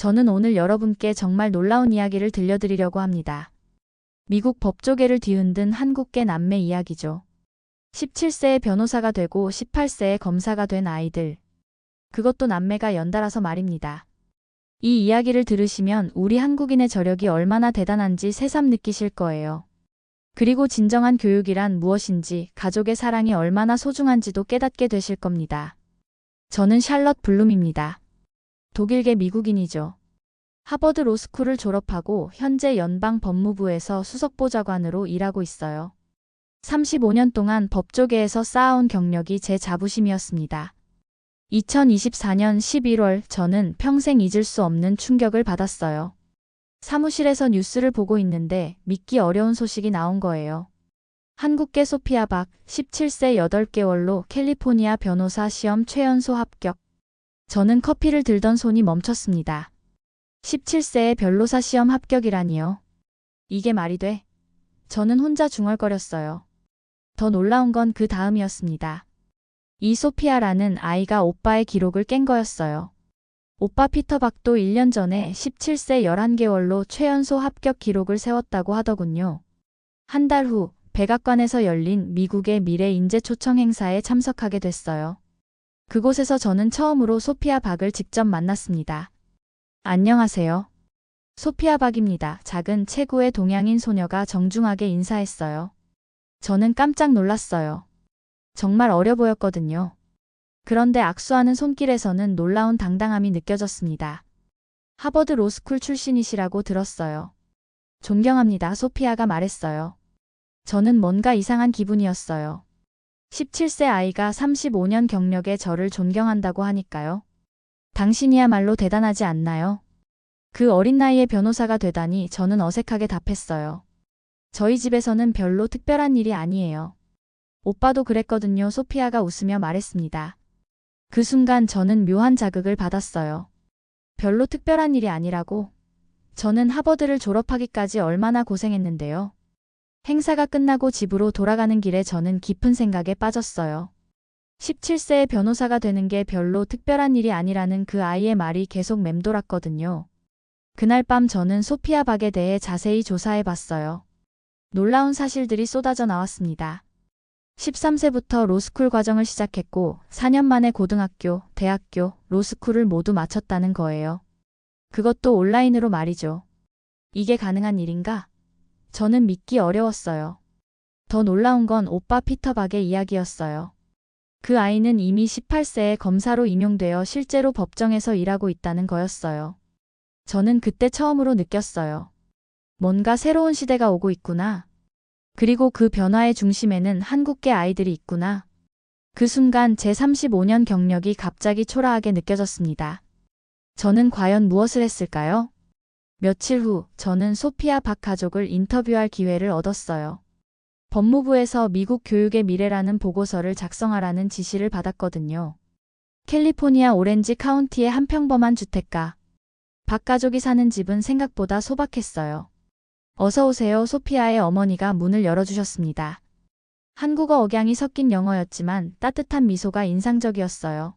저는 오늘 여러분께 정말 놀라운 이야기를 들려드리려고 합니다. 미국 법조계를 뒤흔든 한국계 남매 이야기죠. 17세에 변호사가 되고 18세에 검사가 된 아이들. 그것도 남매가 연달아서 말입니다. 이 이야기를 들으시면 우리 한국인의 저력이 얼마나 대단한지 새삼 느끼실 거예요. 그리고 진정한 교육이란 무엇인지 가족의 사랑이 얼마나 소중한지도 깨닫게 되실 겁니다. 저는 샬럿 블룸입니다. 독일계 미국인이죠. 하버드 로스쿨을 졸업하고 현재 연방 법무부에서 수석보좌관으로 일하고 있어요. 35년 동안 법조계에서 쌓아온 경력이 제 자부심이었습니다. 2024년 11월 저는 평생 잊을 수 없는 충격을 받았어요. 사무실에서 뉴스를 보고 있는데 믿기 어려운 소식이 나온 거예요. 한국계 소피아 박 17세 8개월로 캘리포니아 변호사 시험 최연소 합격. 저는 커피를 들던 손이 멈췄습니다. 17세에 변로사 시험 합격이라니요. 이게 말이 돼? 저는 혼자 중얼거렸어요. 더 놀라운 건 그 다음이었습니다. 이 소피아라는 아이가 오빠의 기록을 깬 거였어요. 오빠 피터박도 1년 전에 17세 11개월로 최연소 합격 기록을 세웠다고 하더군요. 한 달 후 백악관에서 열린 미국의 미래 인재 초청 행사에 참석하게 됐어요. 그곳에서 저는 처음으로 소피아 박을 직접 만났습니다. 안녕하세요. 소피아 박입니다. 작은 체구의 동양인 소녀가 정중하게 인사했어요. 저는 깜짝 놀랐어요. 정말 어려 보였거든요. 그런데 악수하는 손길에서는 놀라운 당당함이 느껴졌습니다. 하버드 로스쿨 출신이시라고 들었어요. 존경합니다. 소피아가 말했어요. 저는 뭔가 이상한 기분이었어요. 17세 아이가 35년 경력의 저를 존경한다고 하니까요. 당신이야말로 대단하지 않나요? 그 어린 나이에 변호사가 되다니 저는 어색하게 답했어요. 저희 집에서는 별로 특별한 일이 아니에요. 오빠도 그랬거든요. 소피아가 웃으며 말했습니다. 그 순간 저는 묘한 자극을 받았어요. 별로 특별한 일이 아니라고. 저는 하버드를 졸업하기까지 얼마나 고생했는데요. 행사가 끝나고 집으로 돌아가는 길에 저는 깊은 생각에 빠졌어요. 17세의 변호사가 되는 게 별로 특별한 일이 아니라는 그 아이의 말이 계속 맴돌았거든요. 그날 밤 저는 소피아 박에 대해 자세히 조사해 봤어요. 놀라운 사실들이 쏟아져 나왔습니다. 13세부터 로스쿨 과정을 시작했고 4년 만에 고등학교, 대학교, 로스쿨을 모두 마쳤다는 거예요. 그것도 온라인으로 말이죠. 이게 가능한 일인가? 저는 믿기 어려웠어요. 더 놀라운 건 오빠 피터 박의 이야기였어요. 그 아이는 이미 18세에 검사로 임용되어 실제로 법정에서 일하고 있다는 거였어요. 저는 그때 처음으로 느꼈어요. 뭔가 새로운 시대가 오고 있구나. 그리고 그 변화의 중심에는 한국계 아이들이 있구나. 그 순간 제 35년 경력이 갑자기 초라하게 느껴졌습니다. 저는 과연 무엇을 했을까요? 며칠 후 저는 소피아 박 가족을 인터뷰할 기회를 얻었어요. 법무부에서 미국 교육의 미래라는 보고서를 작성하라는 지시를 받았거든요. 캘리포니아 오렌지 카운티의 한 평범한 주택가. 박 가족이 사는 집은 생각보다 소박했어요. 어서 오세요. 소피아의 어머니가 문을 열어주셨습니다. 한국어 억양이 섞인 영어였지만 따뜻한 미소가 인상적이었어요.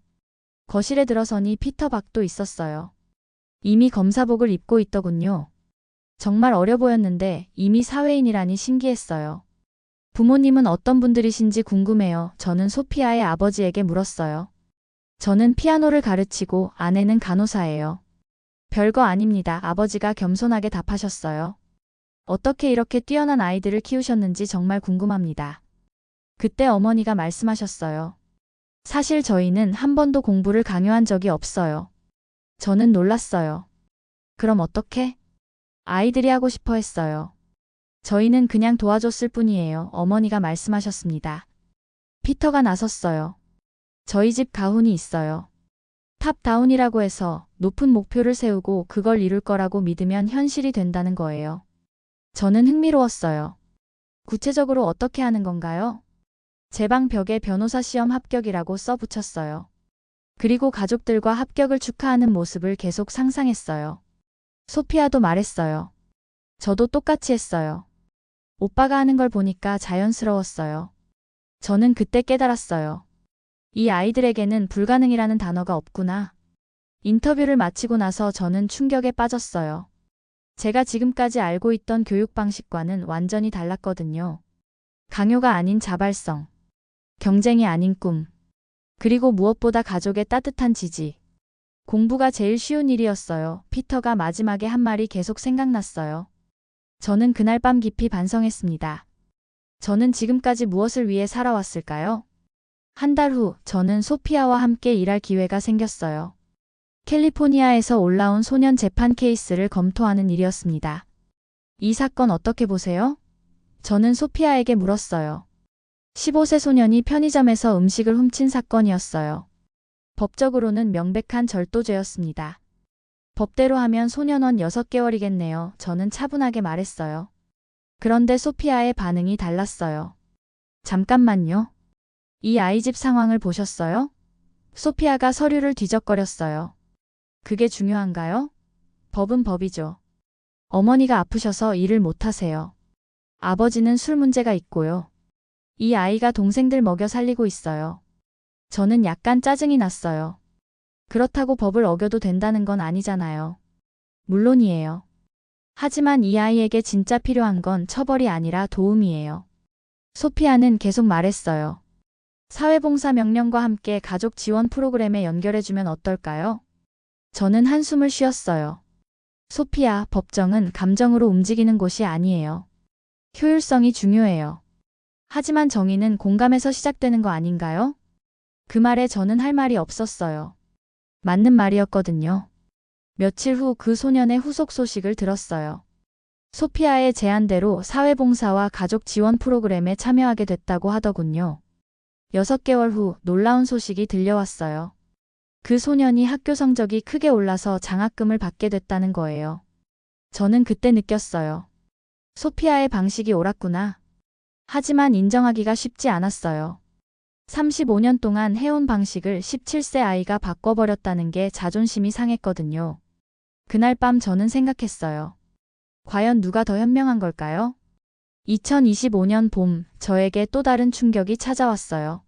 거실에 들어서니 피터 박도 있었어요. 이미 검사복을 입고 있더군요. 정말 어려 보였는데 이미 사회인이라니 신기했어요. 부모님은 어떤 분들이신지 궁금해요. 저는 소피아의 아버지에게 물었어요. 저는 피아노를 가르치고 아내는 간호사예요. 별거 아닙니다. 아버지가 겸손하게 답하셨어요. 어떻게 이렇게 뛰어난 아이들을 키우셨는지 정말 궁금합니다. 그때 어머니가 말씀하셨어요. 사실 저희는 한 번도 공부를 강요한 적이 없어요. 저는 놀랐어요. 그럼 어떻게? 아이들이 하고 싶어 했어요. 저희는 그냥 도와줬을 뿐이에요. 어머니가 말씀하셨습니다. 피터가 나섰어요. 저희 집 가훈이 있어요. 탑다운이라고 해서 높은 목표를 세우고 그걸 이룰 거라고 믿으면 현실이 된다는 거예요. 저는 흥미로웠어요. 구체적으로 어떻게 하는 건가요? 제 방 벽에 변호사 시험 합격이라고 써 붙였어요. 그리고 가족들과 합격을 축하하는 모습을 계속 상상했어요. 소피아도 말했어요. 저도 똑같이 했어요. 오빠가 하는 걸 보니까 자연스러웠어요. 저는 그때 깨달았어요. 이 아이들에게는 불가능이라는 단어가 없구나. 인터뷰를 마치고 나서 저는 충격에 빠졌어요. 제가 지금까지 알고 있던 교육 방식과는 완전히 달랐거든요. 강요가 아닌 자발성, 경쟁이 아닌 꿈, 그리고 무엇보다 가족의 따뜻한 지지. 공부가 제일 쉬운 일이었어요. 피터가 마지막에 한 말이 계속 생각났어요. 저는 그날 밤 깊이 반성했습니다. 저는 지금까지 무엇을 위해 살아왔을까요? 한 달 후, 저는 소피아와 함께 일할 기회가 생겼어요. 캘리포니아에서 올라온 소년 재판 케이스를 검토하는 일이었습니다. 이 사건 어떻게 보세요? 저는 소피아에게 물었어요. 15세 소년이 편의점에서 음식을 훔친 사건이었어요. 법적으로는 명백한 절도죄였습니다. 법대로 하면 소년원 6개월이겠네요. 저는 차분하게 말했어요. 그런데 소피아의 반응이 달랐어요. 잠깐만요. 이 아이 집 상황을 보셨어요? 소피아가 서류를 뒤적거렸어요. 그게 중요한가요? 법은 법이죠. 어머니가 아프셔서 일을 못하세요. 아버지는 술 문제가 있고요. 이 아이가 동생들 먹여 살리고 있어요. 저는 약간 짜증이 났어요. 그렇다고 법을 어겨도 된다는 건 아니잖아요. 물론이에요. 하지만 이 아이에게 진짜 필요한 건 처벌이 아니라 도움이에요. 소피아는 계속 말했어요. 사회봉사 명령과 함께 가족 지원 프로그램에 연결해주면 어떨까요? 저는 한숨을 쉬었어요. 소피아, 법정은 감정으로 움직이는 곳이 아니에요. 효율성이 중요해요. 하지만 정의는 공감에서 시작되는 거 아닌가요? 그 말에 저는 할 말이 없었어요. 맞는 말이었거든요. 며칠 후 그 소년의 후속 소식을 들었어요. 소피아의 제안대로 사회봉사와 가족 지원 프로그램에 참여하게 됐다고 하더군요. 6개월 후 놀라운 소식이 들려왔어요. 그 소년이 학교 성적이 크게 올라서 장학금을 받게 됐다는 거예요. 저는 그때 느꼈어요. 소피아의 방식이 옳았구나. 하지만 인정하기가 쉽지 않았어요. 35년 동안 해온 방식을 17세 아이가 바꿔버렸다는 게 자존심이 상했거든요. 그날 밤 저는 생각했어요. 과연 누가 더 현명한 걸까요? 2025년 봄, 저에게 또 다른 충격이 찾아왔어요.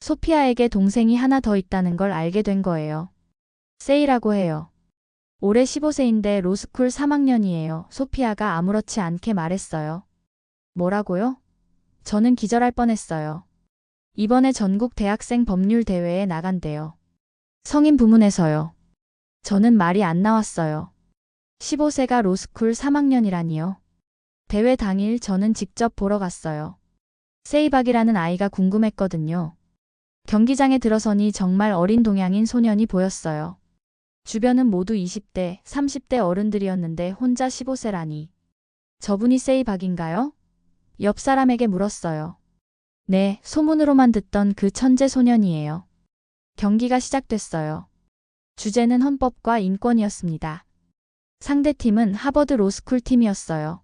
소피아에게 동생이 하나 더 있다는 걸 알게 된 거예요. 세이라고 해요. 올해 15세인데 로스쿨 3학년이에요. 소피아가 아무렇지 않게 말했어요. 뭐라고요? 저는 기절할 뻔했어요. 이번에 전국 대학생 법률 대회에 나간대요. 성인 부문에서요. 저는 말이 안 나왔어요. 15세가 로스쿨 3학년이라니요. 대회 당일 저는 직접 보러 갔어요. 세이박이라는 아이가 궁금했거든요. 경기장에 들어서니 정말 어린 동양인 소년이 보였어요. 주변은 모두 20대, 30대 어른들이었는데 혼자 15세라니. 저분이 세이박인가요? 옆 사람에게 물었어요. 네, 소문으로만 듣던 그 천재 소년이에요. 경기가 시작됐어요. 주제는 헌법과 인권이었습니다. 상대팀은 하버드 로스쿨 팀이었어요.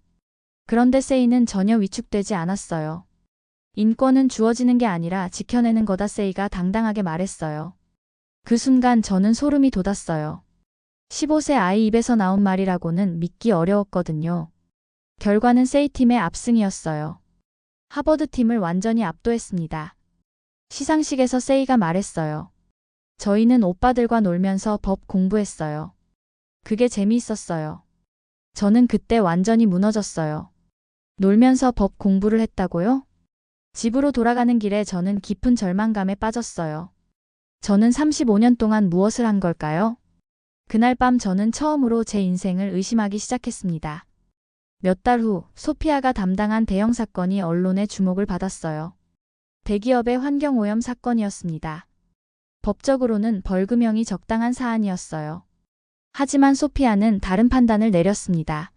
그런데 세이는 전혀 위축되지 않았어요. 인권은 주어지는 게 아니라 지켜내는 거다 세이가 당당하게 말했어요. 그 순간 저는 소름이 돋았어요. 15세 아이 입에서 나온 말이라고는 믿기 어려웠거든요. 결과는 세이팀의 압승이었어요. 하버드 팀을 완전히 압도했습니다. 시상식에서 세이가 말했어요. 저희는 오빠들과 놀면서 법 공부했어요. 그게 재미있었어요. 저는 그때 완전히 무너졌어요. 놀면서 법 공부를 했다고요? 집으로 돌아가는 길에 저는 깊은 절망감에 빠졌어요. 저는 35년 동안 무엇을 한 걸까요? 그날 밤 저는 처음으로 제 인생을 의심하기 시작했습니다. 몇 달 후 소피아가 담당한 대형 사건이 언론의 주목을 받았어요. 대기업의 환경오염 사건이었습니다. 법적으로는 벌금형이 적당한 사안이었어요. 하지만 소피아는 다른 판단을 내렸습니다.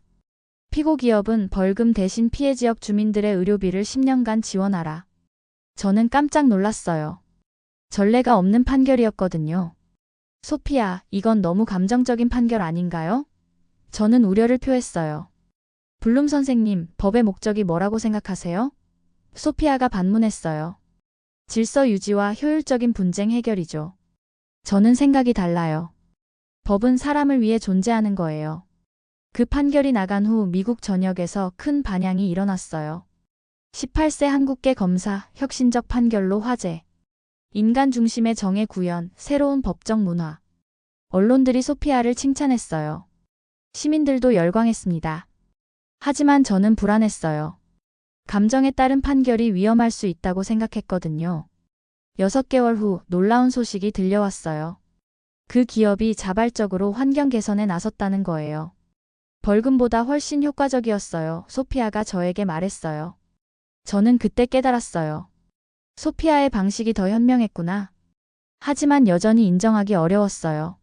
피고 기업은 벌금 대신 피해 지역 주민들의 의료비를 10년간 지원하라. 저는 깜짝 놀랐어요. 전례가 없는 판결이었거든요. 소피아, 이건 너무 감정적인 판결 아닌가요? 저는 우려를 표했어요. 블룸 선생님, 법의 목적이 뭐라고 생각하세요? 소피아가 반문했어요. 질서 유지와 효율적인 분쟁 해결이죠. 저는 생각이 달라요. 법은 사람을 위해 존재하는 거예요. 그 판결이 나간 후 미국 전역에서 큰 반향이 일어났어요. 18세 한국계 검사 혁신적 판결로 화제. 인간 중심의 정의 구현, 새로운 법적 문화. 언론들이 소피아를 칭찬했어요. 시민들도 열광했습니다. 하지만 저는 불안했어요. 감정에 따른 판결이 위험할 수 있다고 생각했거든요. 6개월 후 놀라운 소식이 들려왔어요. 그 기업이 자발적으로 환경 개선에 나섰다는 거예요. 벌금보다 훨씬 효과적이었어요. 소피아가 저에게 말했어요. 저는 그때 깨달았어요. 소피아의 방식이 더 현명했구나. 하지만 여전히 인정하기 어려웠어요.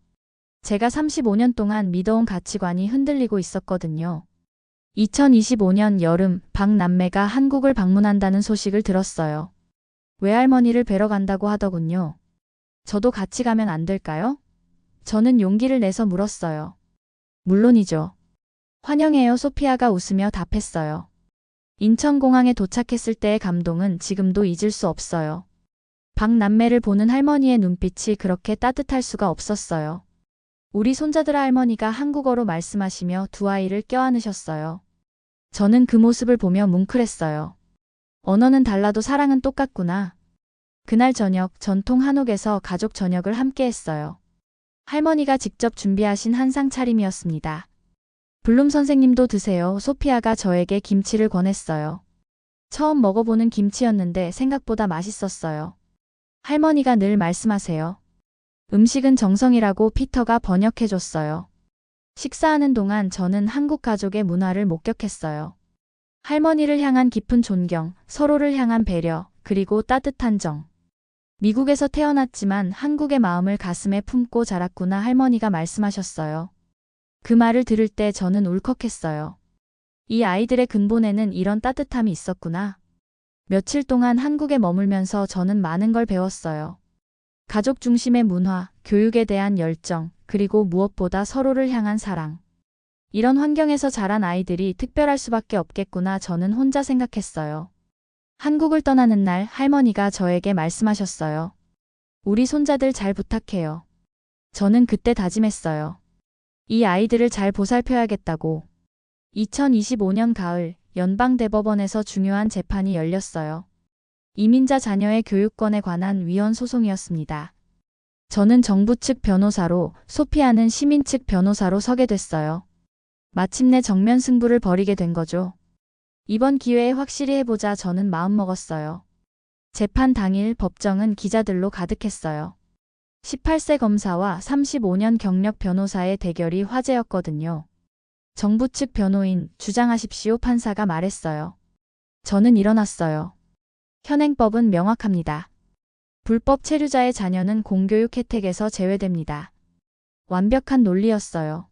제가 35년 동안 믿어온 가치관이 흔들리고 있었거든요. 2025년 여름 박남매가 한국을 방문한다는 소식을 들었어요. 외할머니를 뵈러 간다고 하더군요. 저도 같이 가면 안 될까요? 저는 용기를 내서 물었어요. 물론이죠. 환영해요. 소피아가 웃으며 답했어요. 인천공항에 도착했을 때의 감동은 지금도 잊을 수 없어요. 박남매를 보는 할머니의 눈빛이 그렇게 따뜻할 수가 없었어요. 우리 손자들 할머니가 한국어로 말씀하시며 두 아이를 껴안으셨어요. 저는 그 모습을 보며 뭉클했어요. 언어는 달라도 사랑은 똑같구나. 그날 저녁 전통 한옥에서 가족 저녁을 함께 했어요. 할머니가 직접 준비하신 한상 차림이었습니다. 블룸 선생님도 드세요. 소피아가 저에게 김치를 권했어요. 처음 먹어보는 김치였는데 생각보다 맛있었어요. 할머니가 늘 말씀하세요. 음식은 정성이라고 피터가 번역해줬어요. 식사하는 동안 저는 한국 가족의 문화를 목격했어요. 할머니를 향한 깊은 존경, 서로를 향한 배려, 그리고 따뜻한 정. 미국에서 태어났지만 한국의 마음을 가슴에 품고 자랐구나 할머니가 말씀하셨어요. 그 말을 들을 때 저는 울컥했어요. 이 아이들의 근본에는 이런 따뜻함이 있었구나. 며칠 동안 한국에 머물면서 저는 많은 걸 배웠어요. 가족 중심의 문화, 교육에 대한 열정, 그리고 무엇보다 서로를 향한 사랑. 이런 환경에서 자란 아이들이 특별할 수밖에 없겠구나 저는 혼자 생각했어요. 한국을 떠나는 날 할머니가 저에게 말씀하셨어요. 우리 손자들 잘 부탁해요. 저는 그때 다짐했어요. 이 아이들을 잘 보살펴야겠다고. 2025년 가을 연방대법원에서 중요한 재판이 열렸어요. 이민자 자녀의 교육권에 관한 위헌 소송이었습니다. 저는 정부 측 변호사로, 소피아는 시민 측 변호사로 서게 됐어요. 마침내 정면 승부를 벌이게 된 거죠. 이번 기회에 확실히 해보자 저는 마음먹었어요. 재판 당일 법정은 기자들로 가득했어요. 18세 검사와 35년 경력 변호사의 대결이 화제였거든요. 정부 측 변호인 주장하십시오 판사가 말했어요. 저는 일어났어요. 현행법은 명확합니다. 불법 체류자의 자녀는 공교육 혜택에서 제외됩니다. 완벽한 논리였어요.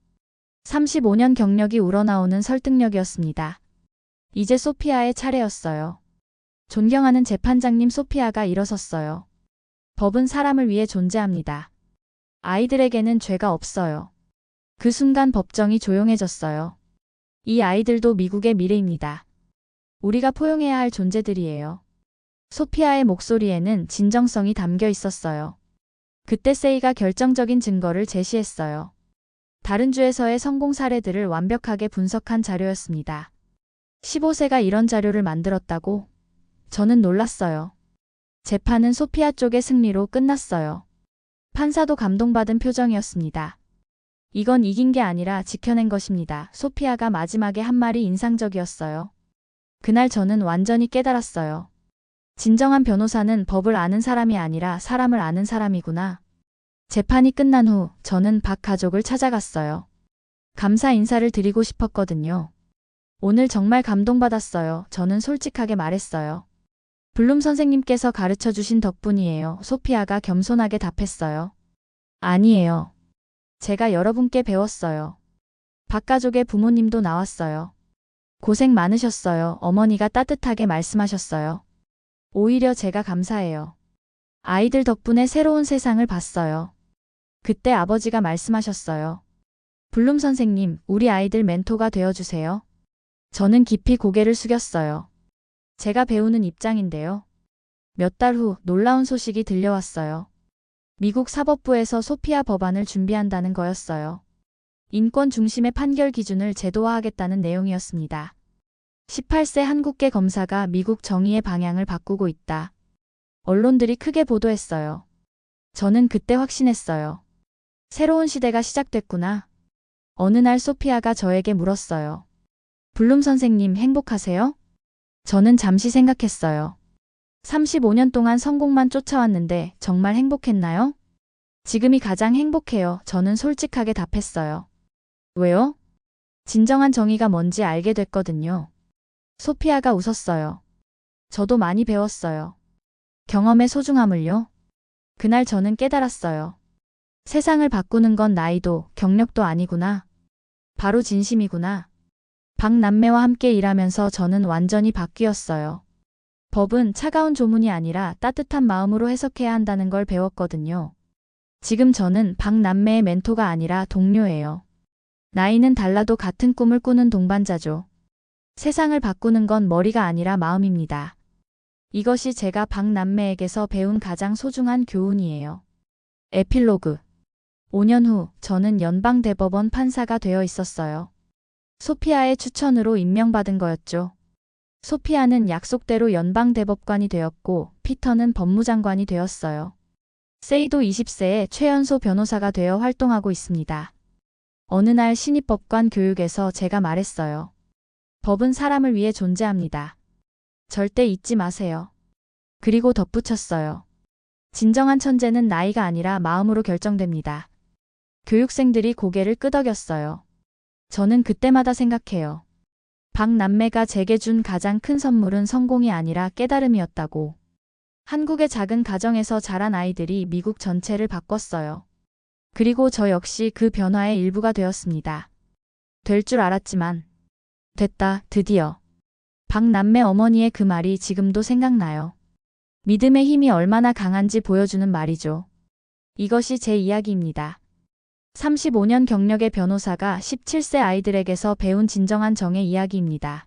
35년 경력이 우러나오는 설득력이었습니다. 이제 소피아의 차례였어요. 존경하는 재판장님 소피아가 일어섰어요. 법은 사람을 위해 존재합니다. 아이들에게는 죄가 없어요. 그 순간 법정이 조용해졌어요. 이 아이들도 미국의 미래입니다. 우리가 포용해야 할 존재들이에요. 소피아의 목소리에는 진정성이 담겨 있었어요. 그때 세이가 결정적인 증거를 제시했어요. 다른 주에서의 성공 사례들을 완벽하게 분석한 자료였습니다. 15세가 이런 자료를 만들었다고? 저는 놀랐어요. 재판은 소피아 쪽의 승리로 끝났어요. 판사도 감동받은 표정이었습니다. 이건 이긴 게 아니라 지켜낸 것입니다. 소피아가 마지막에 한 말이 인상적이었어요. 그날 저는 완전히 깨달았어요. 진정한 변호사는 법을 아는 사람이 아니라 사람을 아는 사람이구나. 재판이 끝난 후 저는 박 가족을 찾아갔어요. 감사 인사를 드리고 싶었거든요. 오늘 정말 감동받았어요. 저는 솔직하게 말했어요. 블룸 선생님께서 가르쳐 주신 덕분이에요. 소피아가 겸손하게 답했어요. 아니에요. 제가 여러분께 배웠어요. 박 가족의 부모님도 나왔어요. 고생 많으셨어요. 어머니가 따뜻하게 말씀하셨어요. 오히려 제가 감사해요. 아이들 덕분에 새로운 세상을 봤어요. 그때 아버지가 말씀하셨어요. 블룸 선생님, 우리 아이들 멘토가 되어주세요. 저는 깊이 고개를 숙였어요. 제가 배우는 입장인데요. 몇 달 후 놀라운 소식이 들려왔어요. 미국 사법부에서 소피아 법안을 준비한다는 거였어요. 인권 중심의 판결 기준을 제도화하겠다는 내용이었습니다. 18세 한국계 검사가 미국 정의의 방향을 바꾸고 있다. 언론들이 크게 보도했어요. 저는 그때 확신했어요. 새로운 시대가 시작됐구나. 어느 날 소피아가 저에게 물었어요. 블룸 선생님 행복하세요? 저는 잠시 생각했어요. 35년 동안 성공만 쫓아왔는데 정말 행복했나요? 지금이 가장 행복해요. 저는 솔직하게 답했어요. 왜요? 진정한 정의가 뭔지 알게 됐거든요. 소피아가 웃었어요. 저도 많이 배웠어요. 경험의 소중함을요. 그날 저는 깨달았어요. 세상을 바꾸는 건 나이도 경력도 아니구나. 바로 진심이구나. 박남매와 함께 일하면서 저는 완전히 바뀌었어요. 법은 차가운 조문이 아니라 따뜻한 마음으로 해석해야 한다는 걸 배웠거든요. 지금 저는 박남매의 멘토가 아니라 동료예요. 나이는 달라도 같은 꿈을 꾸는 동반자죠. 세상을 바꾸는 건 머리가 아니라 마음입니다. 이것이 제가 박남매에게서 배운 가장 소중한 교훈이에요. 에필로그 5년 후 저는 연방대법원 판사가 되어 있었어요. 소피아의 추천으로 임명받은 거였죠. 소피아는 약속대로 연방대법관이 되었고 피터는 법무장관이 되었어요. 세이도 20세에 최연소 변호사가 되어 활동하고 있습니다. 어느 날 신입법관 교육에서 제가 말했어요. 법은 사람을 위해 존재합니다. 절대 잊지 마세요. 그리고 덧붙였어요. 진정한 천재는 나이가 아니라 마음으로 결정됩니다. 교육생들이 고개를 끄덕였어요. 저는 그때마다 생각해요. 박 남매가 제게 준 가장 큰 선물은 성공이 아니라 깨달음이었다고. 한국의 작은 가정에서 자란 아이들이 미국 전체를 바꿨어요. 그리고 저 역시 그 변화의 일부가 되었습니다. 될 줄 알았지만. 됐다, 드디어. 박남매 어머니의 그 말이 지금도 생각나요. 믿음의 힘이 얼마나 강한지 보여주는 말이죠. 이것이 제 이야기입니다. 35년 경력의 변호사가 17세 아이들에게서 배운 진정한 정의 이야기입니다.